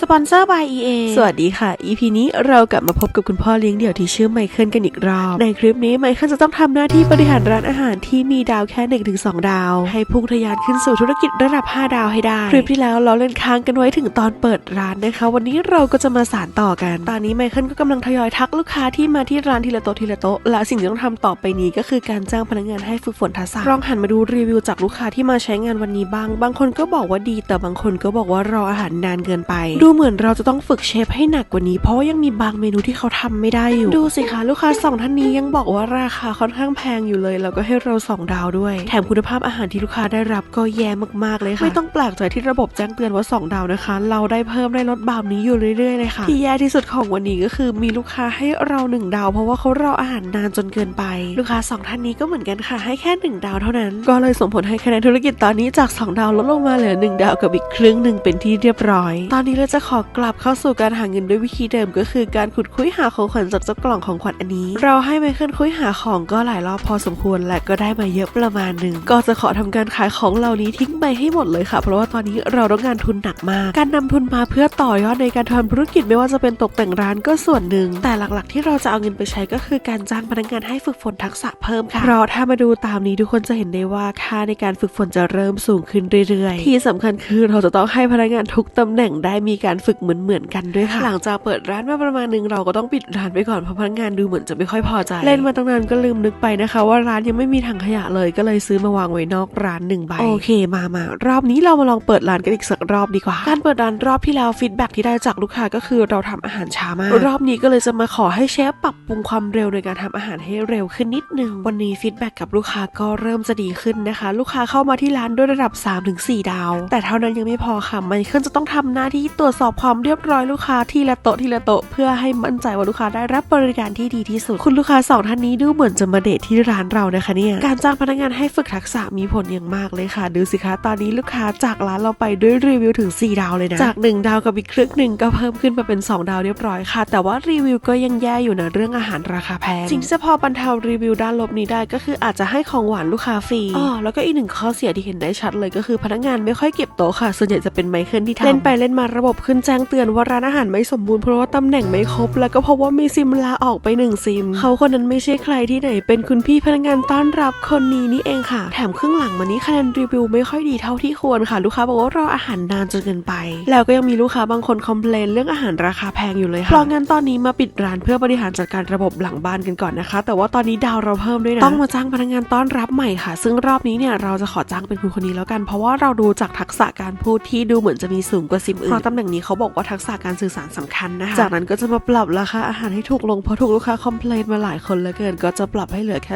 สปอนเซอร์ by EA สวัสดีค่ะ EP นี้เรากลับมาพบกับคุณพ่อเลี้ยงเดี่ยวที่ชื่อไมเคิลกันอีกรอบ ในคลิปนี้ไมเคิลจะต้องทำหน้าที่บริหารร้านอาหารที่มีดาวแค่1นถึงสดาว ให้พุ่งทะยานขึ้นสู่ธุรกิจระดับ 5 ดาวให้ได้ คลิปที่แล้วเราเล่นค้างกันไว้ถึงตอนเปิดร้านนะคะ วันนี้เราก็จะมาสานต่อกัน ตอนนี้ไมเคิลก็กำลังทยอยทักลูกค้าที่มาที่ร้านทีละโต๊ะทีละโต๊ะและสิ่งที่ต้องทำต่อไปนี้ก็คือการจ้างพนักงานให้ฝึกฝนทักษะลองหันมาดูรีวิวจากลูกค้าที่มาใช้งานวันนี้บ้าง บางคนก็บอกว่าดี แต่บางคนก็บอกว่ารออาหารนานเกินไปดูเหมือนเราจะต้องฝึกเชฟให้หนักกว่านี้ เพราะว่ายังมีบางเมนูที่เขาทำไม่ได้อยู่ ดูสิคะลูกค้าสองท่านนี้ยังบอกว่าราคาค่อนข้างแพงอยู่เลย แล้วก็ให้เราสองดาวด้วย แถมคุณภาพอาหารที่ลูกค้าได้รับก็แย่มากๆเลยค่ะ ไม่ต้องแปลกใจที่ระบบแจ้งเตือนว่า 2 ดาวนะคะ เราได้เพิ่มได้ลดบามนี้อยู่เรื่อยๆเลยค่ะ ที่แย่ที่สุดของวันนี้ก็คือมีลูกค้าให้เรา 1 ดาว เพราะว่าเขารออาหารนานจนเกินไป ลูกค้าสองท่านนี้ก็เหมือนกันค่ะให้แค่ 1 ดาวเท่านั้น ก็เลยส่งผลให้คะแนนธุรกิจตอนนี้จาก 2 ดาวลดลงมาเหลือ 1 ดาวกับอีกครึ่งหนึ่งเป็นที่เรียบร้อย ตอนนี้เราจะขอกลับเข้าสู่การหาเงินด้วยวิธีเดิมก็คือการขุดคุ้ยหาของขวัญจากเจ้ากล่องของขวัญอันนี้ เราให้ไมเคิลคุ้ยหาของก็หลายรอบพอสมควรและก็ได้มาเยอะประมาณหนึ่งก็จะขอทำการขายของเหล่านี้ทิ้งไปให้หมดเลยค่ะ เพราะว่าตอนนี้เราต้องการทุนหนักมาก การนำทุนมาเพื่อต่อยอดในการทำธุรกิจไม่ว่าจะเป็นตกแต่งร้านก็ส่วนหนึ่ง แต่หลักๆ ที่เราจะเอาเงินไปใช้ก็คือการจ้างพนักงานให้ฝึกฝนทักษะเพิ่มค่ะเพราะถ้ามาดูตามนี้ทุกคนจะเห็นได้ว่าค่าในการฝึกฝนจะเริ่มสูงขึ้นเรื่อยๆ ที่สำคัญคือเราจะต้องให้พนักงานทุกตำแหน่งได้มีการฝึกเหมือนๆกันด้วยค่ะ หลังจากเปิดร้านมาประมาณหนึงเราก็ต้องปิดร้านไปก่อนเพราะพนักงานดูเหมือนจะไม่ค่อยพอใจ เล่นมาตั้งนานก็ลืมนึกไปนะคะ ว่าร้านยังไม่มีถังขยะเลยก็เลยซื้อมาวางไว้นอกร้านหนึ่งใบ โอเคมามารอบนี้เรามาลองเปิดร้านกันอีกสักรอบดีกว่า การเปิดร้านรอบที่แล้วฟีดแบ็กที่ได้จากลูกค้าก็คือเราทำอาหารช้ามาก รอบนี้ก็เลยจะมาขอให้เชฟปรับปรุงความเร็วในการทำอาหารให้เร็วขึ้นนิดนึง วันนี้ฟีดแบ็กกับลูกค้าก็เริ่มจะดีขึ้นนะคะ ลูกค้าเข้ามาที่ร้านด้วยระดับ 3-4 ดาว แต่เท่านั้นยังไม่พอค่ะไมเคิลจะต้องทำหน้าที่ตรวจสอบความเรียบร้อยลูกค้าทีละโต๊ะทีละโต๊ะเพื่อให้มั่นใจว่าลูกค้าได้รับบริการที่ดีที่สุด คุณลูกค้าสองท่านนี้ดูเหมือนจะมาเดทที่ร้านเรานะคะเนี่ยการจ้างพนักงานให้ฝึกทักษะมีผลอย่างมากเลยค่ะ ดูสิคะตอนนี้ลูกค้าจากร้านเราไปด้วยรีวิวถึง 4 ดาวเลยนะจาก 1 ดาวกับอีกครึ่งหนึ่งก็เพิ่มขึ้นมาเป็น 2 ดาวเรียบร้อยค่ะ แต่ว่ารีวิวก็ยังแย่อยู่นะเรื่องอาหารราคาแพงสิ่งที่จะพอบรรเทารีวิวด้านลบนี้ได้ก็คืออาจจะให้ของหวานลูกค้าฟรีอ๋อแล้วก็อีกหนึ่งข้อเสียที่เห็นได้ชัดเลยก็คือพนักงานไม่ค่อยเก็บโต๊ะค่ะ ส่วนใหญ่จะเป็นไมเคิลที่ทำเล่นไปเล่นมาระบบขึ้นแจ้งเตือนว่าร้านอาหารไม่สมบูรณ์เพราะว่าตำแหน่งไม่ครบ แล้วก็เพราะว่ามีซิมลาออกไปหนึ่งซิม เขาคนนั้นไม่ใช่ใครที่ไหน เป็นคุณพี่พนักงานต้อนรับคนนี้นี่เองค่ะ แถมครึ่งหลังมานี้คะแนนรีวิวไม่ค่อยดีเท่าที่ควรค่ะ ลูกค้าบอกว่ารออาหารนานจนเกินไป แล้วก็ยังมีลูกค้าบางคนคอมเพลนเรื่องอาหารราคาแพงอยู่เลยค่ะเพราะงั้นตอนนี้มาปิดร้านเพื่อบริหารจัดการระบบหลังบ้านกันก่อนนะคะ แต่ว่าตอนนี้ดาวเราเพิ่มด้วยนะต้องมาจ้างพนักงานต้อนรับใหม่ค่ะ ซึ่งรอบนี้เนี่ยเราจะขอจ้างเป็นคุณคนนี้แล้วกัน เพราะว่าเราดูจากทักษะการพูดที่ดูเหมือนจะมีสูงกว่าซิมอื่นเพราะตำแหน่งนี้เขาบอกว่าทักษะการสื่อสารสำคัญนะคะจากนั้นก็จะมาปรับราคาอาหารให้ถูกลงเพราะถูกลูกค้าคอมเพลนมาหลายคนเหลือเกิน ก็จะปรับให้เหลือแค่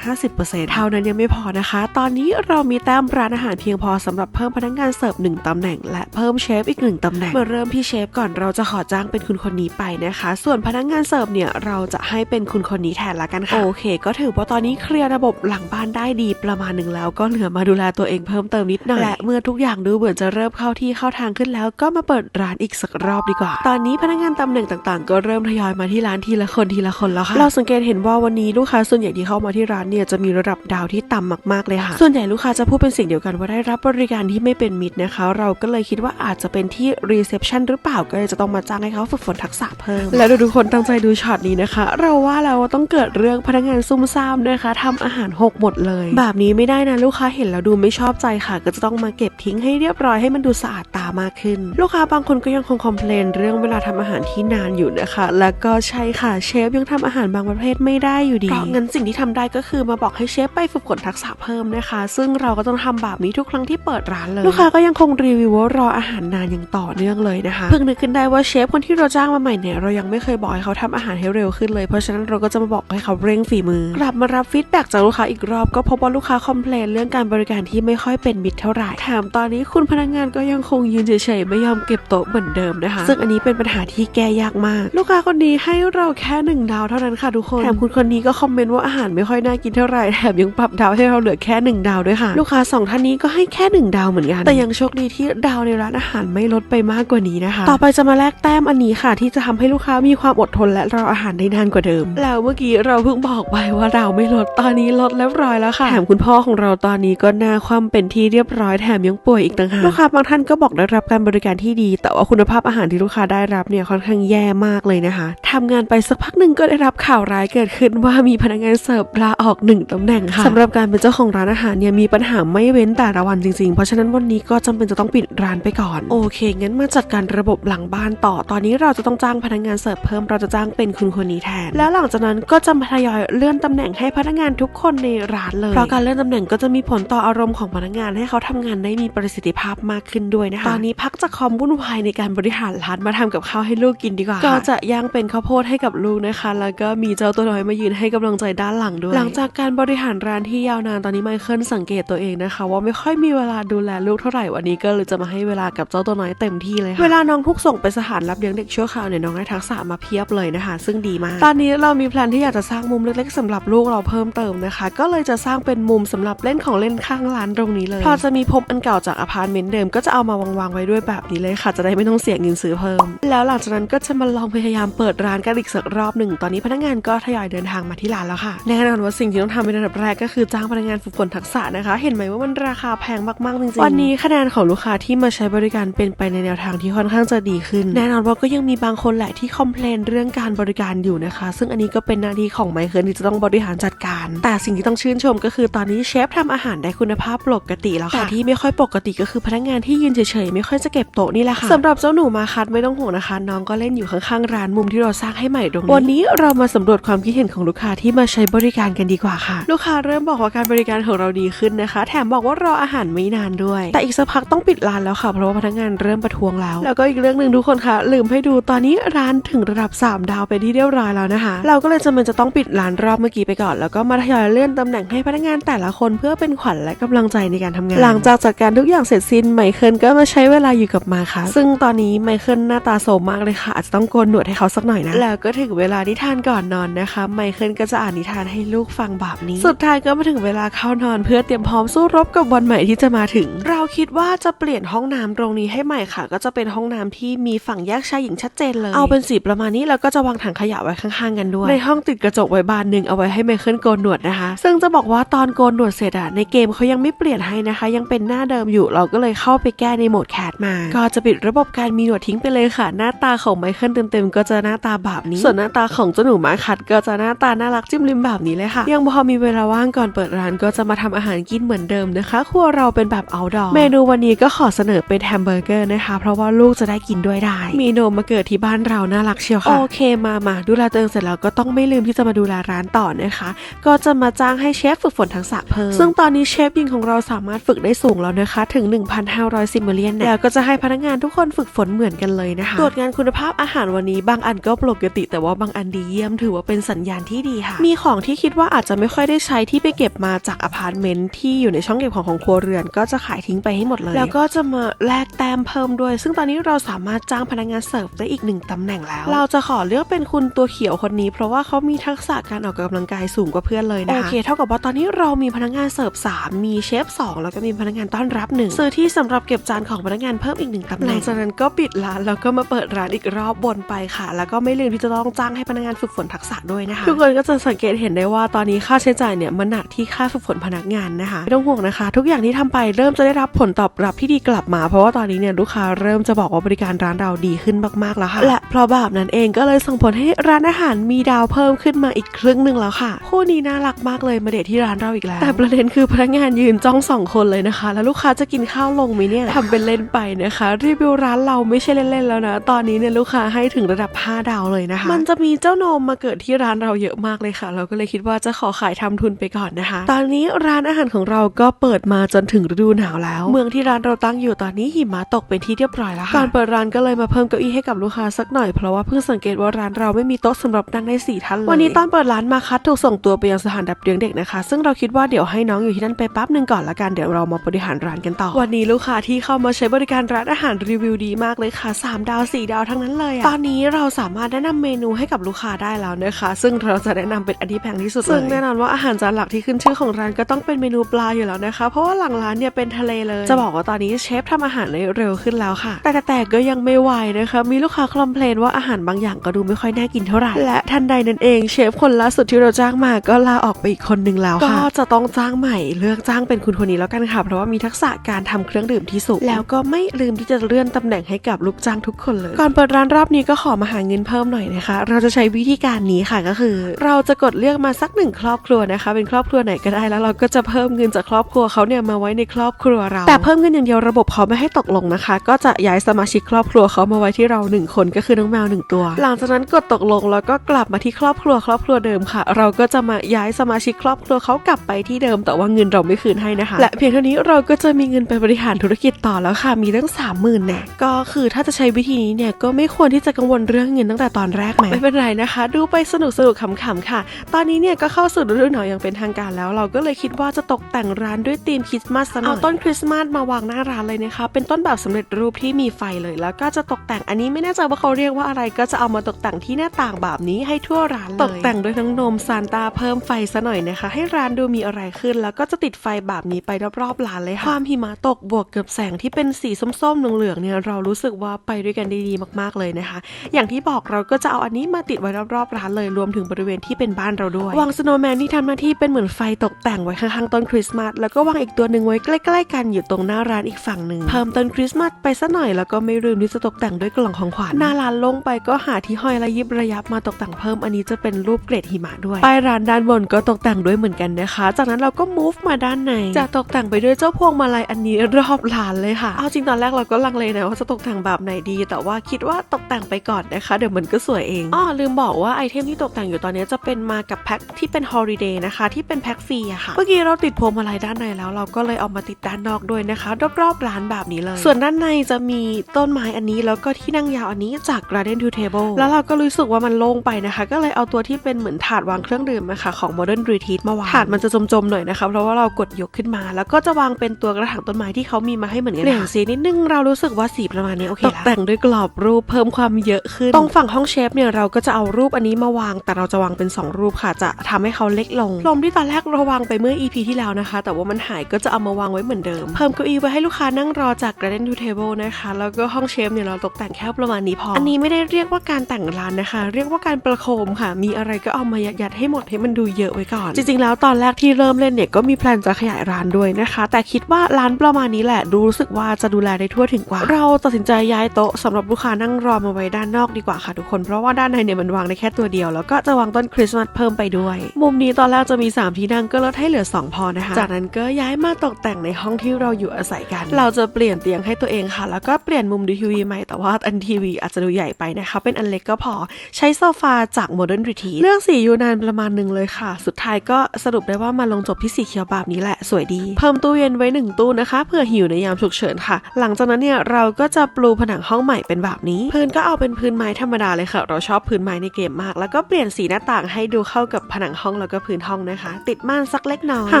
250%เท่านั้นยังไม่พอนะคะ ตอนนี้เรามีแต้มร้านอาหารเพียงพอสำหรับเพิ่มพนักงานเสิร์ฟหนึ่งตำแหน่ง และเพิ่มเชฟอีกหนึ่งตำแหน่งมาเริ่มที่เชฟก่อนเราจะขอจ้างเป็นคุณคนนี้ไปนะคะ ส่วนพนักงานเสิร์ฟเนี่ยเราจะให้เป็นคุณคนนี้แทนละกันค่ะโอเค ก็ถือว่าตอนนี้เคลียร์ระบบหลังบ้านได้ดีประมาณหนึ่งแล้วก็เหลือมาดูแลตัวเองเพิ่มเติมนิดหน่อยและเมื่อทุกอย่างดูเหมือนจะเริ่มเข้าที่เข้าทางขึ้นแล้วก็มาเปิดร้านอีกสักรอบดีกว่า ตอนนี้พนักงานตำแหน่งต่างๆ ก็เริ่มทยอยมาที่ร้านทีละคนทีละคนแล้วค่ะ เราสังเกตเห็นว่าวันนี้ลูกค้าส่วนใหญ่ที่เข้ามาที่ร้านเนี่ยจะมีระดับดาวที่ต่ำมากๆเลยค่ะ ส่วนใหญ่ลูกค้าจะพูดเป็นเสียงเดียวกันว่าได้รับบริการที่ไม่เป็นมิตรนะคะ เราก็เลยคิดว่าอาจจะเป็นที่รีเซพชันหรือเปล่าก็เลยจะต้องมาจ้างให้เขาฝึกฝนทักษะเพิ่ม แล้วทุกคนตั้งใจดูช็อตนี้นะคะ เราว่าแล้วว่าต้องเกิดเรื่องพนักงานซุ่มซ่ามนะคะทำอาหารหกหมดเลย แบบนี้ไม่ได้นะลูกค้าเห็นแล้วดูไม่ชอบใจค่ะ ก็จะต้องมาเก็บทิ้งให้เรียบร้อยให้มันดูสะอาดตามากขึ้น ลูกค้าบางคนก็ยังคงคอมเพลนเรื่องเวลาทำอาหารที่นานอยู่นะคะ แล้วก็ใช่ค่ะเชฟยังทำอาหารบางประเภทไม่ได้อยู่ดีเพราะงั้นสิ่งที่ทำได้ก็คือมาบอกให้เชฟไปฝึกฝนทักษะเพิ่มนะคะ ซึ่งเราก็ต้องทำแบบนี้ทุกครั้งที่เปิดร้านเลยลูกค้าก็ยังคงรีวิวว่ารออาหารนานอย่างต่อเนื่องเลยนะคะเพิ่งนึกขึ้นได้ว่าเชฟคนที่เราจ้างมาใหม่เนี่ยเรายังไม่เคยบอกให้เขาทำอาหารให้เร็วขึ้นเลยเพราะฉะนั้นเราก็จะมาบอกให้เขาเร่งฝีมือกลับมารับฟีดแบ็กจากลูกค้าอีกรอบก็พบว่าลูกค้าคอมเพลนเรื่องการบริการที่ไม่ค่อยเป็นมิตรเท่าไหร่แถมตอนนี้คุณพนักงานก็ยังคงยืนเฉยๆไม่ยอมเก็บโต๊ะเหมือนเดิมนะคะ ซึ่งอันนี้เป็นปัญหาที่แก้ยากมาก ลูกค้าคนนี้ให้เราแค่หนึ่งดาวเท่านั้นค่ะทุกคนแถมคุณคนนี้ก็คอมเมนต์ว่าอาหารไม่ค่อยน่ากินเท่าไหร่แถมยังปรับดาวให้เราเหลือแค่หนึ่งดาวด้วยค่ะ ลูกค้าสองท่านนี้ก็ให้แค่หนึ่งดาวเหมือนกันแต่ยังโชคดีที่ดาวในร้านอาหารไม่ลดไปมากกว่านี้นะคะ ต่อไปจะมาแลกแต้มอันนี้ค่ะ ที่จะทำให้ลูกค้ามีความอดทนและรออาหารได้นานกว่าเดิม แล้วเมื่อกี้เราเพิ่งบอกไปว่าเราไม่ลดตอนนี้ลดเรียบร้อยแล้วค่ะแถมคุณพ่อของเราตอนนี้ก็หน้าคว่ำเป็นที่เรียบร้อยแถมยังป่วยอีกต่างหากลูกค้าบางท่านก็บอกได้รับการบริการที่ดีแต่ว่าคุณภาพอาหารที่ลูกค้าได้รับเนี่ยค่อนข้างแย่มากเลยนะคะทำงานไปสักพักหนึ่งก็ได้รับข่าวร้ายเกิดขึ้นว่ามีพนักงานเสิร์ฟลาออกหนึ่งตำแหน่งค่ะสำหรับการเป็นเจ้าของร้านอาหารเนี่ยมีปัญหาไม่เว้นแต่ละวันจริงๆ เพราะฉะนั้นวันนี้ก็จำเป็นจะต้องปิดร้านไปก่อน โอเค งั้นมาจัดการระบบหลังบ้านต่อ ตอนนี้เราจะต้องจ้างพนักงานเสิร์ฟเพิ่ม เราจะจ้างเป็นคุณคนนี้แทน แล้วหลังจากนั้นก็จะมาทยอยเลื่อนตำแหน่งให้พนักงานทุกคนในร้านเลย เพราะการเลื่อนตำแหน่งก็จะมีผลต่ออารมณ์ของพนักงานให้เขาทำงานได้มีประสิทธิภาพมากขึ้นด้วยนะคะ ตอนนี้พักจากความวุ่นวายในการบริหารร้านมาทำกับข้าวให้ลูกกินดีกว่า ก็จะย่างเป็นข้าวโพดให้กับลูกนะคะ แล้วก็มีเจ้าตัวน้อยมายืนให้กำลังใจด้านหลังด้วย หลังจากการบริหารร้านที่ยาวนานตอนนี้ไมเคิลสังเกตตัวเองนะคะ ว่าไม่ค่อยมีเวลาดูแลลูกเท่าไหร่วันนี้ก็เลยจะมาให้เวลากับเจ้าตัวน้อยเต็มที่เลยค่ะเวลาน้องทุกส่งไปสถานรับเลี้ยงเด็กชั่วคราวเนี่ยน้องได้ทักษะมาเพียบเลยนะคะ ซึ่งดีมาก ตอนนี้เรามีแพลนที่อยากจะสร้างมุมเล็กๆสำหรับลูกเราเพิ่มเติมนะคะ ก็เลยจะสร้างเป็นมุมสำหรับเล่นของเล่นข้างร้านตรงนี้เลยพอจะมีพรมอันเก่าจากอพาร์ตเมนต์เดิมก็จะเอามาวางๆไว้ด้วยแบบนี้เลยค่ะจะได้ไม่ต้องเสียเงินซื้อเพิ่ม แล้วหลังจากนั้นก็จะมาลองพยายามเปิดร้านกันอีกสักรอบหนึ่ง ตอนนี้พนักงานก็ทยอยเดินทางมาที่ร้านแล้วค่ะ แน่นอนว่าสิ่งที่ต้องทำเป็นอันดับแรกก็คือจ้างพนักงานฝึกฝนทักษะนะคะ เห็นไหมว่ามันราคาแพงมากๆจริงๆ วันนี้คะแนนของลูกค้าที่มาใช้บริการเป็นไปในแนวทางที่ค่อนข้างจะดีขึ้น แน่นอนว่าก็ยังมีบางคนแหละที่คอมเพลนเรื่องการบริการอยู่นะคะ ซึ่งอันนี้ก็เป็นหน้าที่ของไมเคิลที่จะต้องบริหารจัดการ แต่สิ่งที่ต้องชื่นชมก็คือตอนนี้เชฟทำอาหารได้คุณภาพปกติแล้วค่ะแต่ที่ไม่ค่อยปกติก็คือพนักงานที่ยืนเฉยๆไม่ค่อยจะเก็บโต๊ะนี่แหละค่ะสำหรับเจ้าหนูมาคัดไม่ต้องห่วงนะคะ น้องก็เล่นอยู่ข้างๆร้านมุมที่เราสร้างให้ใหม่ตรงนี้วันนี้เรามาสำรวจความคิดเห็นของลูกค้าที่มาใช้บริการกันดีกว่าค่ะ ลูกค้าเริ่มบอกว่าการบริการของเราดีขึ้นนะคะ แถมบอกว่ารออาหารไม่นานด้วย แต่อีกสักพักต้องปิดร้านแล้วค่ะเพราะว่าพนักงานเริ่มประท้วงแล้ว แล้วก็อีกเรื่องหนึ่งทุกคนคะลืมให้ดูตอนนี้ร้านถึงระดับ 3 ดาวเป็นที่เรียบร้อยแล้วนะคะ เราก็เลยจำเป็นจะต้องปิดร้านรอบเมื่อกี้ไปก่อน แล้วก็มาทยอยเลื่อนตำแหน่งให้พนักงานแต่ละคนเพื่อเป็นขวัญและกำลังใจในการทำงาน หลังจากจัดการทุกอย่างเสร็จสิ้นไมเคิลก็มาใช้เวลาอยู่กับมาค่ะซึ่งตอนนี้ไมเคิลหน้าตาโสมมากเลยค่ะ อาจจะต้องโกนหนวดให้เขาสักหน่อยนะ แล้วก็ถึงเวลานิทานก่อนนอนนะคะ ไมเคิลก็จะอ่านนิทานให้ลูกฟังแบบนี้ สุดท้ายก็มาถึงเวลาเข้านอนเพื่อเตรียมพร้อมสู้รบกับวันใหม่ที่จะมาถึง เราคิดว่าจะเปลี่ยนห้องน้ำตรงนี้ให้ใหม่ค่ะ ก็จะเป็นห้องน้ำที่มีฝั่งแยกชายหญิงชัดเจนเลย เอาเป็นสีประมาณนี้แล้วก็จะวางถังขยะไว้ข้างๆกันด้วย ในห้องติดกระจกไว้บานหนึ่งเอาไว้ให้ไมเคิลโกนหนวดนะคะ ซึ่งจะบอกว่าตอนโกนหนวดเสร็จอะในเกมเขายังไม่เปลี่ยนให้นะคะ ยังเป็นหน้าเดิมอยู่เราก็เลยเข้าไปแก้ในโหมดแคทมา ก็จะปิดระบบการมีหนวดทิ้งไปเลยค่ะ หน้าตาของไมเคิลเต็มๆก็จะหน้าตาแบบนี้ ส่วนหน้าตาของเจ้าหนูหมาคัดก็จะหน้าตาน่ารักจิ้มลิมแบบนี้เลยค่ะ ยังพอมีเวลาว่างก่อนเปิดร้านก็จะมาทำอาหารกินเหมือนเดิมนะคะ ครัวเราเป็นแบบ outdoor เมนูวันนี้ก็ขอเสนอเป็นแฮมเบอร์เกอร์นะคะ เพราะว่าลูกจะได้กินด้วยได้ มีโนมมาเกิดที่บ้านเราน่ารักเชียวค่ะ โอเคมามาดูแลตัวเองเสร็จแล้วก็ต้องไม่ลืมที่จะมาดูแลร้านต่อนะคะ ก็จะมาจ้างให้เชฟฝึกฝนทักษะเพิ่ม ซึ่งตอนนี้เชฟหญิงของเราสามารถฝึกได้สูงแล้วนะคะ ถึง 1,500ซิมเมเลียนแล้วก็จะให้พนักงานทุกคนฝึกฝนเหมือนกันเลยนะคะตรวจงานคุณภาพอาหารวันนี้บางอันก็ปกติ แต่ว่าบางอันดีเยี่ยมถือว่าเป็นสัญญาณที่ดีค่ะ มีของที่คิดว่าอาจจะไม่ค่อยได้ใช้ที่ไปเก็บมาจากอพาร์ตเมนต์ที่อยู่ในช่องเก็บของของครัวเรือน ก็จะขายทิ้งไปให้หมดเลย แล้วก็จะมาแลกแต้มเพิ่มด้วย ซึ่งตอนนี้เราสามารถจ้างพนักงานเสิร์ฟได้อีกหนึ่งตำแหน่งแล้ว เราจะขอเลือกเป็นคุณตัวเขียวคนนี้ เพราะว่าเขามีทักษะการออกกำลังกายสูงกว่าเพื่อนเลยนะคะโอเคเท่ากับว่าตอนนี้เรามีพนักงานเสิร์ฟสามมีเชฟสองแล้วก็มีพนักงานต้อนรับหนึ่งซื้อที่สำหรับเก็บจานของพนักงานเพิ่มอีกหนึ่งตำแหน่งหลังจากนั้นก็ปิดร้านแล้วก็มาเปิดร้านอีกรอบบนไปค่ะ แล้วก็ไม่ลืมที่จะต้องจ้างให้พนักงานฝึกฝนทักษะด้วยนะคะทุกคนก็จะสังเกตเห็นได้ว่าตอนนี้ค่าใช้จ่ายเนี่ยมันหนักที่ค่าฝึกฝนพนักงานนะคะไม่ต้องห่วงนะคะ ทุกอย่างที่ทำไปเริ่มจะได้รับผลตอบรับที่ดีกลับมา เพราะว่าตอนนี้เนี่ยลูกค้าเริ่มจะบอกว่าบริการร้านเราดีขึ้นมากๆแล้วค่ะและเพราะแบบนั้นเองก็เลยส่งผลให้ร้านอาหารมีดาวเพิ่มขึ้นมาอีกครึ่งหนึ่งแล้วค่ะคู่นี้น่ารักมากเลยมาเดทที่ร้านเราอีกแล้วแต่ประเด็นคือพนักงานยืนจ้องสองคนเลยนะคะ แล้วลูกค้าจะกินข้าวลงไหมเนี่ยทำเป็นเล่นไปนะคะรีวิวร้านเราไม่ใช่เล่นๆแล้วนะ ตอนนี้เนี่ยลูกค้าให้ถึงระดับ 5 ดาวเลยนะคะ มันจะมีเจ้าโนมมาเกิดที่ร้านเราเยอะมากเลยค่ะ เราก็เลยคิดว่าจะขอขายทำทุนไปก่อนนะคะ ตอนนี้ร้านอาหารของเราก็เปิดมาจนถึงฤดูหนาวแล้ว เมืองที่ร้านเราตั้งอยู่ตอนนี้หิมะตกเป็นที่เรียบร้อยแล้วค่ะก่อนเปิดร้านก็เลยมาเพิ่มเก้าอี้ให้กับลูกค้าสักหน่อยเพราะว่าเพิ่งสังเกตว่าร้านเราไม่มีโต๊ะสำหรับนั่งได้สี่ท่านเลยวันนี้ตอนเปิดร้านมาคัดถูกส่งตัวไปยังสถานดับเลี้ยงเด็กนะคะ ซึ่งเราคิดว่าเดี๋ยวให้น้องอยู่ที่นั่นไปแป๊บหนึ่งก่อนละกันเดี๋ยวเรามาบริหารร้านกันต่อ วันนี้ลูกค้าที่เข้ามาใช้บริการร้านอาหารรีีวิวดีมากเลยค่ะ 3 ดาว 4 ดาวทั้งนั้นเลยอตอนนี้เราสามารถแนะนำเมนูให้กับลูกค้าได้แล้วนะคะ ซึ่งเราจะแนะนำเป็นอันที่แพงที่สุดซึ่งแน่นอนว่าอาหารจานหลักที่ขึ้นชื่อของร้านก็ต้องเป็นเมนูปลาอยู่แล้วนะคะ เพราะว่าหลังร้านเนี่ยเป็นทะเลเลย จะบอกว่าตอนนี้เชฟทำอาหารได้เร็วขึ้นแล้วค่ะ แต่แต่ก็ยังไม่ไหวนะคะ มีลูกค้าคลอมเพลนว่าอาหารบางอย่างก็ดูไม่ค่อยน่ากินเท่าไหร่ และทันใดนั้นเองเชฟคนล่าสุดที่เราจ้างมาก็ลาออกไปอีกคนหนึ่งแล้วค่ะก็จะต้องจ้างใหม่เลือกจ้างเป็นคุณคนนี้แล้วกันค่ะ เพราะว่ามีทักษะการทำเครื่องดื่มที่สูงแล้วก็ไม่ลืมที่จะเลื่อนอนตำแหน่งให้กับลูกจ้างทุกคนเลย ก่อนเปิดร้านรอบนี้ก็ขอมาหาเงินเพิ่มหน่อยนะคะ เราจะใช้วิธีการนี้ค่ะก็คือ เราจะกดเลือกมาสักหนึ่งครอบครัวนะคะ เป็นครอบครัวไหนก็ได้แล้วเราก็จะเพิ่มเงินจากครอบครัวเขาเนี่ยมาไว้ในครอบครัวเรา แต่เพิ่มเงินอย่างเดียวระบบเขาไม่ให้ตกลงนะคะ ก็จะย้ายสมาชิกครอบครัวเขามาไว้ที่เราหนึ่งคนก็คือน้องแมวหนึ่งตัว หลังจากนั้นกดตกลงแล้วก็กลับมาที่ครอบครัวครอบครัวเดิมค่ะ เราก็จะมาย้ายสมาชิกครอบครัวเขากลับไปที่เดิม แต่ว่าเงินเราไม่คืนให้นะคะ และเพียงเท่านี้เราก็จะมีเงินไปบริหารธุรกิจต่อแล้วค่ะมีตั้งสามหมื่นน่ก็คือถ้าจะใช้วิธีนี้เนี่ยก็ไม่ควรที่จะกังวลเรื่องเงินตั้งแต่ตอนแรกไหมไม่เป็นไรนะคะ ดูไปสนุกสนุกๆขำๆค่ะ ตอนนี้เนี่ยก็เข้าสู่ฤดูหนาวอย่างเป็นทางการแล้ว เราก็เลยคิดว่าจะตกแต่งร้านด้วยธีมคริสต์มาสซะหน่อยเอาต้นคริสต์มาสมาวางหน้าร้านเลยนะคะ เป็นต้นแบบสำเร็จรูปที่มีไฟเลยแล้วก็จะตกแต่งอันนี้ไม่แน่ใจว่าเขาเรียกว่าอะไร ก็จะเอามาตกแต่งที่หน้าต่างแบบนี้ให้ทั่วร้านเลยตกแต่งด้วยทั้งนมซานต้าเพิ่มไฟซะหน่อยนะคะ ให้ร้านดูมีอะไรขึ้น แล้วก็จะติดไฟแบบนี้ไปรอบๆร้านเลยค่ะความหิมะตกบวกกับแสงที่เป็นสีส้มๆเหลืองๆเนี่ยเรารู้สึกว่าไปด้วยกันได้ดีมากๆเลยนะคะ อย่างที่บอกเราก็จะเอาอันนี้มาติดไว้รอบๆร้านเลยรวมถึงบริเวณที่เป็นบ้านเราด้วยวางสโนว์แมนที่ทำหน้าที่เป็นเหมือนไฟตกแต่งไว้ข้างๆต้นคริสต์มาสแล้วก็วางอีกตัวหนึ่งไว้ใกล้ ๆ กันอยู่ตรงหน้าร้านอีกฝั่งหนึ่งเพิ่มต้นคริสต์มาสไปสักหน่อยแล้วก็ไม่ลืมที่จะตกแต่งด้วยกล่องของขวัญหน้าร้านลงไปก็หาที่ห้อยระยิบระยับมาตกแต่งเพิ่มอันนี้จะเป็นรูปเกรดหิมะด้วยป้ายร้านด้านบนก็ตกแต่งด้วยเหมือนกันนะคะ จากนั้นเราก็ move มาด้านในจะตกแต่งไปด้วยเจ้าพวงมาลัยอันนี้รอบร้านเลยค่ะเอาจริงตอนแรกเราก็ลังเลนะว่าจะตกแต่งแบบไหนดี แต่ว่าคิดว่าตกแต่งไปก่อนนะคะ เดี๋ยวมันก็สวยเองอ้อลืมบอกว่าไอเทมที่ตกแต่งอยู่ตอนนี้จะเป็นมากับแพ็คที่เป็น holiday นะคะ ที่เป็นแพ็คฟรีอะค่ะเมื่อกี้เราติดพวงมาลัยด้านในแล้ว เราก็เลยเอามาติดด้านนอกด้วยนะคะ รอบๆร้านแบบนี้เลย ส่วนด้านในจะมีต้นไม้อันนี้แล้วก็ที่นั่งยาวอันนี้จาก Garden to Table แล้วเราก็รู้สึกว่ามันโล่งไปนะคะ ก็เลยเอาตัวที่เป็นเหมือนถาดวางเครื่องดื่มนะคะของ Modern Retreat มาวางถาดมันจะจมๆหน่อยนะคะเพราะว่าเรากดยกขึ้นมา แล้วก็จะวางเป็นตัวกระถางต้นไม้ที่เขามีมาให้เหมือนกันเปลี่ยนสีนิดนึงเรารู้สึกว่าสีประมาณนี้โอเคตกแต่งด้วยกรอบรูปเพิ่มความเยอะขึ้น ตรงฝั่งห้องเชฟเนี่ยเราก็จะเอารูปอันนี้มาวาง แต่เราจะวางเป็น 2 รูปค่ะ จะทำให้เขาเล็กลงพรมที่ตอนแรกเราวางไปเมื่อ EP ที่แล้วนะคะ แต่ว่ามันหายก็จะเอามาวางไว้เหมือนเดิม เพิ่มเก้าอี้ไว้ให้ลูกค้านั่งรอจาก Garden to Table นะคะ แล้วก็ห้องเชฟเนี่ยเราตกแต่งแค่ประมาณนี้พอ อันนี้ไม่ได้เรียกว่าการแต่งร้านนะคะ เรียกว่าการประโคมค่ะ มีอะไรก็เอามายัดๆให้หมดให้มันดูเยอะไว้ก่อน จริงๆแล้วตอนแรกที่เริ่มเล่นเนี่ยก็มีแพลนจะขยายร้านด้วยนะคะ แต่คิดว่าร้านประมาณนี้แหละ ดูรู้สึกว่าจะดูแลได้ทั่วถึงกว่าเราตัดสินใจย้ายโต๊ะสำหรับลูกค้านั่งรอมาไว้ด้านนอกดีกว่าค่ะทุกคน เพราะว่าด้านในเนี่ยมันวางได้แค่ตัวเดียว แล้วก็จะวางต้นคริสต์มาสเพิ่มไปด้วย มุมนี้ตอนแรกจะมี 3 ที่นั่งก็ลดให้เหลือ 2 พอนะคะ จากนั้นก็ย้ายมาตกแต่งในห้องที่เราอยู่อาศัยกัน เราจะเปลี่ยนเตียงให้ตัวเองค่ะ แล้วก็เปลี่ยนมุมดูทีวีใหม่แต่ว่าอันทีวีอาจจะดูใหญ่ไปนะคะ เป็นอันเล็กก็พอ ใช้โซฟาจาก Modern Retreat เลือกสีอยู่นานประมาณหนึ่งเลยค่ะ สุดท้ายก็สรุปได้ว่ามาลงจบที่สีเขียวแบบนี้แหละสวยดี เพิ่มตู้เย็นไว้หนึ่งตู้นะคะเผื่อหิวในยามฉุกเฉินค่ะ หลังจากนั้นเนี่ยเราก็จะปลูผนังห้องใหม่เป็นแบบนี้ พื้นก็เอาเป็นพื้นไม้ธรรมดาเลยค่ะ เราชอบพื้นไม้ในเกมมาก แล้วก็เปลี่ยนสีหน้าต่างให้ดูเข้ากับผนังห้องแล้วก็พื้นห้องนะคะ ติดม่านสักเล็กน้อยหา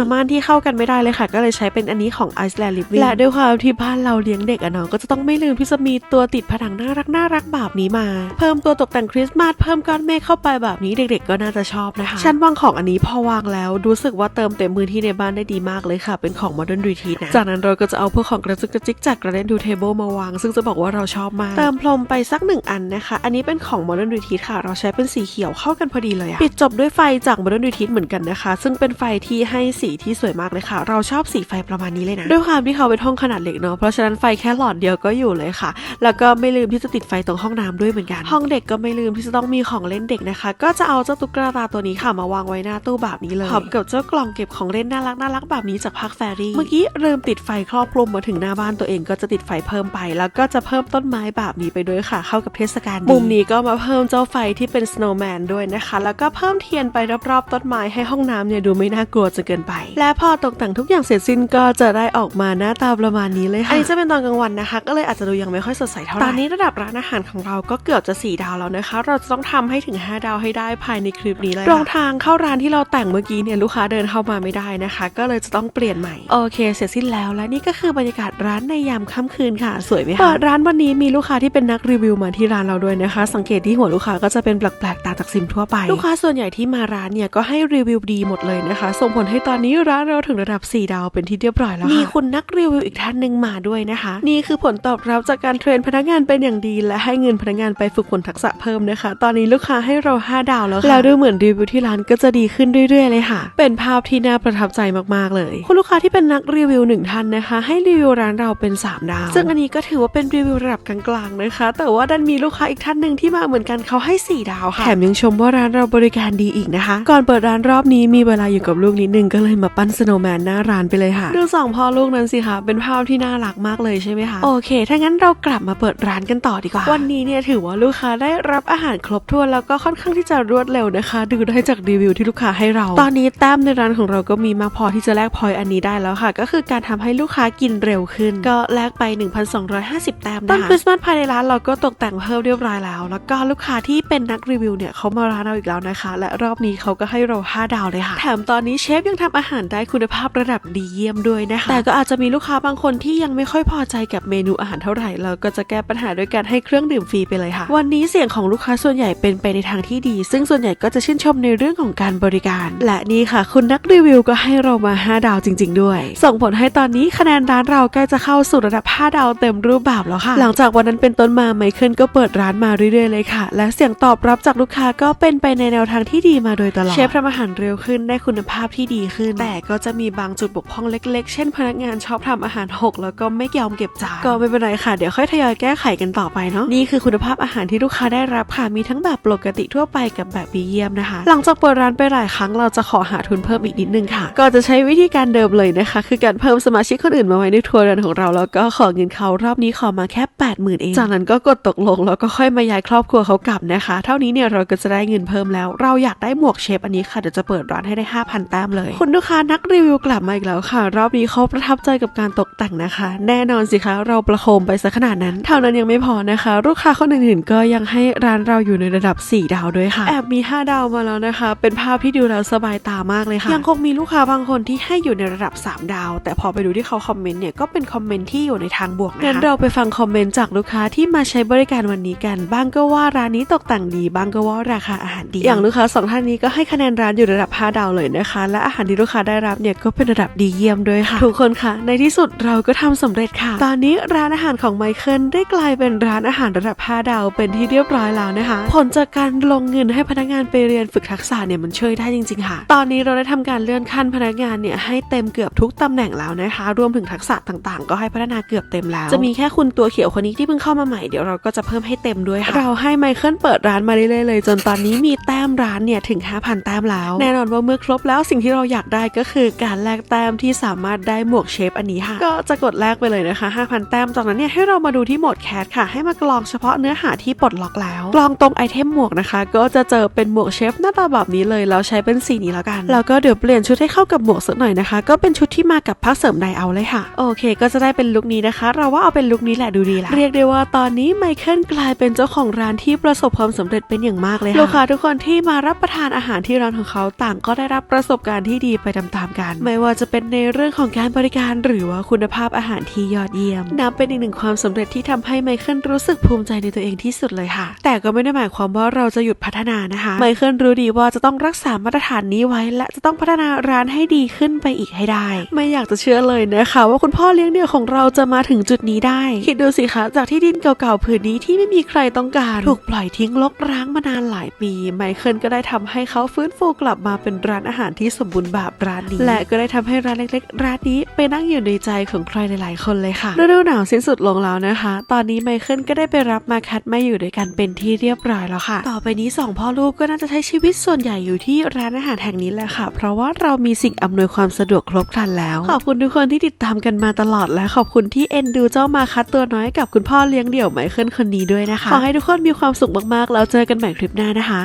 ม่านที่เข้ากันไม่ได้เลยค่ะ ก็เลยใช้เป็นอันนี้ของ Iceland Living และด้วยความที่บ้านเราเลี้ยงเด็กอะเนาะก็จะต้องไม่ลืมที่จะมีตัวติดผนังน่ารักน่ารักแบบนี้มา เพิ่มตัวตกแต่งคริสต์มาสเพิ่มก้อนเมฆเข้าไปแบบนี้เด็ก ๆ ก็น่าจะชอบนะคะชั้นวางของอันนี้พอวางแล้วรู้สึกว่าเติมเต็มพื้นที่ในบ้านได้ดีมากเลยค่ะ เป็นของ Modern Retreat นะจากนั้นเราก็จะเอาพวกของกระจุกกระจิกจาก Garden to Table มาวาง ซึ่งจะบอกว่าเราชอบมาก เติมพรมไปสักหนึ่งอันนะคะ อันนี้เป็นของ Modern Retreat ค่ะ เราใช้เป็นสีเขียวเข้ากันพอดีเลยอะปิดจบด้วยไฟจาก Modern Retreat เหมือนกันนะคะ ซึ่งเป็นไฟที่ให้สีที่สวยมากเลยค่ะ เราชอบสีไฟประมาณนี้เลยนะ ด้วยความที่เขาเป็นห้องขนาดเล็กเนาะ เพราะฉะนั้นไฟแค่หลอดเดียวก็อยู่เลยค่ะ แล้วก็ไม่ลืมที่จะติดไฟตรงห้องน้ำด้วยเหมือนกัน ห้องเด็กก็ไม่ลืมที่จะต้องมีของเล่นเด็กนะคะ ก็จะเอาเจ้าตุ๊กตาตัวนี้ค่ะมาวางไว้หน้าตู้แบบนี้เลยพร้อมกับเจ้ากล่องเก็บของเล่นน่ารักน่ารักแบบนี้จากพักแฟรี่ เมื่อกี้ลืมติดไฟครอบคลุมมาถึงหน้าบ้านตัวเองก็จะติดไฟเพิ่มไปแล้วก็จะเพิ่มต้นไม้แบบนี้ไปด้วยค่ะ เข้ากับเทศกาลมุมนี้ก็มาเพิ่มเจ้าไฟที่เป็น snowman ด้วยนะคะ แล้วก็เพิ่มเทียนไปรอบๆต้นไม้ให้ห้องน้ำเนี่ยดูไม่น่ากลัวจนเกินไป และพอตกแต่งทุกอย่างเสร็จสิ้นก็จะได้ออกมาหน้าตาประมาณนี้เลยค่ะอันนี้จะเป็นตอนกลางวันนะคะ ก็เลยอาจจะดูยังไม่ค่อยสดใสเท่าไหร่ตอนนี้ระดับร้านอาหารของเราก็เกือบจะ 4 ดาวแล้วนะคะ เราจะต้องทำให้ถึง 5 ดาวให้ได้ภายในคลิปนี้เลยค่ะตรงทางเข้าร้านที่เราแต่งเมื่อกี้เนี่ยลูกค้าเดินเข้ามาไม่ได้นะคะ ก็เลยจะต้องเปลี่ยนใหม่โอเค เสร็จสิ้นแล้วและนี่ก็คือบรรยากาศร้านในยามค่ำคืนค่ะสวยไหมคะเปิดร้านวันนี้มีลูกค้าที่เป็นนักรีวิวมาที่ร้านเราด้วยนะคะ สังเกตที่หัวลูกค้าก็จะเป็นแปลกๆต่างจากซิมทั่วไป ลูกค้าส่วนใหญ่ที่มาร้านเนี่ยก็ให้รีวิวดีหมดเลยนะคะ ส่งผลให้ตอนนี้ร้านเราถึงระดับ 4 ดาวเป็นที่เรียบร้อยแล้วค่ะมีคุณนักรีวิวอีกท่านหนึ่งมาด้วยนะคะ นี่คือผลตอบรับจากการเทรนพนักงานเป็นอย่างดี และให้เงินพนักงานไปฝึกฝนทักษะเพิ่มนะคะ ตอนนี้ลูกค้าให้เรา 5 ดาวแล้วค่ะแล้วดูเหมือนรีวิวที่ร้านก็จะดีขึ้นเรื่อยๆเลยค่ะ เป็นภาพที่น่าประทับใจมากๆเลย คุณลูกค้าที่เป็นนักรีวิวหนึ่งท่านนะคะ ให้รีวิวร้านเราเป็น 3 ดาว ซึ่งอันนี้ก็ถือว่าเป็นรีวิวระดับกลางๆนะคะ แต่ว่าดันมีลูกค้าอีกท่านหนึ่งที่มาเหมือนกันเขาให้ 4 ดาวค่ะ แถมยังชมว่าร้านเราบริการดีอีกนะคะ ก่อนเปิดร้านรอบนี้มีเวลาอยู่กับลูกนิดนึงก็เลยมาปั้นสโนว์แมนหน้าร้านไปเลยค่ะ ดูสองพ่อลูกนั้นสิคะเป็นภาพที่น่ารักมากเลยใช่ไหมคะโอเค ถ้างั้นเรากลับมาเปิดร้านกันต่อดีกว่า วันนี้เนี่ยถือว่าลูกค้าได้รับอาหารครบถ้วนแล้วก็ค่อนข้างที่จะรวดเร็วนะคะ ดูได้จากรีวิวที่ลูกค้าให้เรา ตอนนี้แต้มในร้านของเราก็มีมากพอที่จะแลกพอยต์อันนี้ได้แล้วค่ะ ก็คือการทำให้ลูกค้ากินเร็วขึ้น ก็แลกไป1,250 แต้มนะคะต้นคริสต์มาสภายในร้านเราก็ตกแต่งเพิ่มเรียบร้อยแล้ว แล้วก็ลูกค้าที่เป็นนักรีวิวเนี่ยเขามาร้านเราอีกแล้วนะคะ และรอบนี้เขาก็ให้เรา 5 ดาวเลยค่ะ แถมตอนนี้เชฟยังทำอาหารได้คุณภาพระดับดีเยี่ยมด้วยนะคะ แต่ก็อาจจะมีลูกค้าบางคนที่ยังไม่ค่อยพอใจกับเมนูอาหารเท่าไหร่ เราก็จะแก้ปัญหาด้วยการให้เครื่องดื่มฟรีไปเลยค่ะ วันนี้เสียงของลูกค้าส่วนใหญ่เป็นไปในทางที่ดี ซึ่งส่วนใหญ่ก็จะชื่นชมในเรื่องของการบริการ และนี่ค่ะ คุณนักรีวิวก็ให้เรามา 5 ดาวจริง ๆ ด้วย ส่งผลให้ตอนนี้คะแนนร้านเราใกล้จะเข้าสู่ระดับ 5 ดาวเต็มรูปแบบแล้วค่ะ หลังจากวันนั้นเป็นต้นมาไมเคิลก็เปิดร้านมาเรื่อยๆเลยค่ะ และเสียงตอบรับจากลูกค้าก็เป็นไปในแนวทางที่ดีมาโดยตลอดเชฟทำอาหารเร็วขึ้นได้คุณภาพที่ดีขึ้น แต่ก็จะมีบางจุดบกพร่องเล็กๆ เช่นพนักงานชอบทำอาหารหกแล้วก็ไม่ยอมเก็บจานก็ไม่เป็นไรค่ะ เดี๋ยวค่อยทยอยแก้ไขกันต่อไปเนาะนี่คือคุณภาพอาหารที่ลูกค้าได้รับค่ะมีทั้งแบบปกติทั่วไปกับแบบดีเยี่ยมนะคะ หลังจากเปิดร้านไปหลายครั้งเราจะขอหาทุนเพิ่มอีกนิดนึงค่ะ ก็จะใช้วิธีการเดิมเลยนะคะ คือการเพิ่มสมาชิกคนอื่นมาไว้ในทัวร์เรือนของเราแล้วก็ขอเงินเขารอบนี้ขอมาแค่ 8 0,000 เอง จากนั้นก็กดตกลงแล้วก็ค่อยมาย้ายครอบครัวเขากลับนะคะ เท่านี้เนี่ยเราก็จะได้เงินเพิ่มแล้ว เราอยากได้หมวกเชฟอันนี้ค่ะเดี๋ยวจะเปิดร้านให้ได้ 5,000 แต้มเลย คุณลูกค้านักรีวิวกลับมาอีกแล้วค่ะ รอบนี้เขาประทับใจกับการตกแต่งนะคะ แน่นอนสิคะเราประโคมไปซะขนาดนั้น เท่านั้นยังไม่พอนะคะ ลูกค้าคนอื่นๆก็ยังให้ร้านเราอยู่ในระดับ 4 ดาวด้วยค่ะแอบมี 5 ดาวมาแล้วนะคะ เป็นภาพที่ดูแล้วสบายตามากเลยค่ะ ยังคงมีลูกค้าบางคนที่ให้อยู่ในระดับ 3 ดาว แต่พอไปดูที่เขาคอมเมนต์เนี่ยก็เป็นคอมเมนต์ที่อยู่ในทางบวกนะคะงั้นเราไปฟังคอมเมนต์จากลูกค้าที่มาใช้บริการวันนี้กันบ้างก็ว่าร้านนี้ตกแต่งดีบ้างก็ว่าราคาอาหารดี อย่างลูกค้าสองท่านนี้ก็ให้คะแนนร้านอยู่ระดับ 5 ดาวเลยนะคะ และอาหารที่ลูกค้าได้รับเนี่ยก็เป็นระดับดีเยี่ยมด้วยค่ะ ทุกคนค่ะ ในที่สุดเราก็ทำสำเร็จค่ะ ตอนนี้ร้านอาหารของไมเคิลได้กลายเป็นร้านอาหารระดับ 5 ดาว เป็นที่เรียบร้อยแล้วนะคะผลจากการลงเงินให้พนักงานไปเรียนฝึกทักษะเนี่ยมันช่วยได้จริง ๆ ค่ะ ตอนนี้เราได้ทำการเลื่อนขั้นพนักงานเนี่ยให้เต็มเกือบทุกตำแหน่งแล้วนะคะ รวมถึงทักษะต่างๆ ก็ให้พัฒนาเกือบเต็มแล้วจะมีแค่คุณตัวเขียวคนนี้ที่เพิ่งเข้ามาใหม่เดี๋ยวเราก็จะเพิ่มให้เต็มด้วยค่ะ เราให้ไมเคิลเปิดร้านมาเรื่อยๆเลย จนตอนนี้มีแต้มร้านเนี่ยถึง 5,000 แต้มแล้ว แน่นอนว่าเมื่อครบแล้วสิ่งที่เราอยากได้ก็คือการแลกแต้มที่สามารถได้หมวกเชฟอันนี้ค่ะ ก็จะกดแลกไปเลยนะคะ 5,000 แต้มจากนั้นเนี่ยให้เรามาดูที่โหมดแคสค่ะ ให้มากรองเฉพาะเนื้อหาที่ปลดล็อกแล้วกรองตรงไอเทมหมวกนะคะ ก็จะเจอเป็นหมวกเชฟหน้าตาแบบนี้เลยแล้วใช้เป็นสีนี้แล้วกัน แล้วก็เดี๋ยวเปลี่ยนชุดให้เข้ากับหมวกสักหน่อยนะคะ ก็เป็นชุดที่มากับผ้าเสริมไดเอาเลยค่ะ โอเค ก็จะได้เป็นลุคนี้นะคะ เราว่าเอาเป็นลุคนี้แหละดูดีละเรียกได้ว่าตอนนี้ไมเคิลกลายเป็นเจ้าของร้านที่ประสบความสำเร็จเป็นอย่างมากเลยค่ะลูกค้าทุกคนที่มารับประทานอาหารที่ร้านของเขาต่างก็ได้รับประสบการณ์ที่ดีไปตามๆกัน ไม่ว่าจะเป็นในเรื่องของการบริการหรือว่าคุณภาพอาหารที่ยอดเยี่ยมนับเป็นอีกหนึ่งความสำเร็จที่ทำให้ไมเคิลรู้สึกภูมิใจในตัวเองที่สุดเลยค่ะ แต่ก็ไม่ได้หมายความว่าเราจะหยุดพัฒนานะคะ ไมเคิลรู้ดีว่าจะต้องรักษามาตรฐานนี้ไว้และจะต้องพัฒนาร้านให้ดีขึ้นไปอีกให้ได้ ไม่อยากจะเชื่อเลยนะคะว่าคุณพ่อเลี้ยงเดี่ยวของเราจะมาถึงจุดนี้ได้ คิดดูสิคะ จากที่ดินเก่าๆผืนนี้ที่ไม่มีใครต้องการ ถูกปล่อยทิ้งรกร้างมานานหลายปี ไมเคิลก็ได้ทำให้เขาฟื้นฟูกลับมาเป็นร้านอาหารที่สมบูรณ์แบบร้านนี้ และก็ได้ทำให้ร้านเล็กๆ ร้านนี้ไปนั่งอยู่ในใจของใครหลายๆ คนเลยค่ะฤดูหนาวสิ้นสุดลงแล้วนะคะ ตอนนี้ไมเคิลก็ได้ไปรับมาคัดมาอยู่ด้วยกันเป็นที่เรียบร้อยแล้วค่ะ ต่อไปนี้สองพ่อลูกก็น่าจะใช้ชีวิตส่วนใหญ่อยู่ที่ร้านอาหารแห่งนี้แหละค่ะ เพราะว่าเรามีสิ่งอำนวยความสะดวกครบครันแล้ว ขอบคุณทุกคนที่ติดตามกันมาตลอดและขอบคุณที่เอ็นดูเจ้ามาคัดตัวน้อยกับคุณพ่อเลี้ยงเดี่ยวไมเคิลคนนี้ด้วยนะคะ ขอให้ทุกคนมีความสุขมากๆ แล้วเจอกันใหม่คลิปหน้านะคะ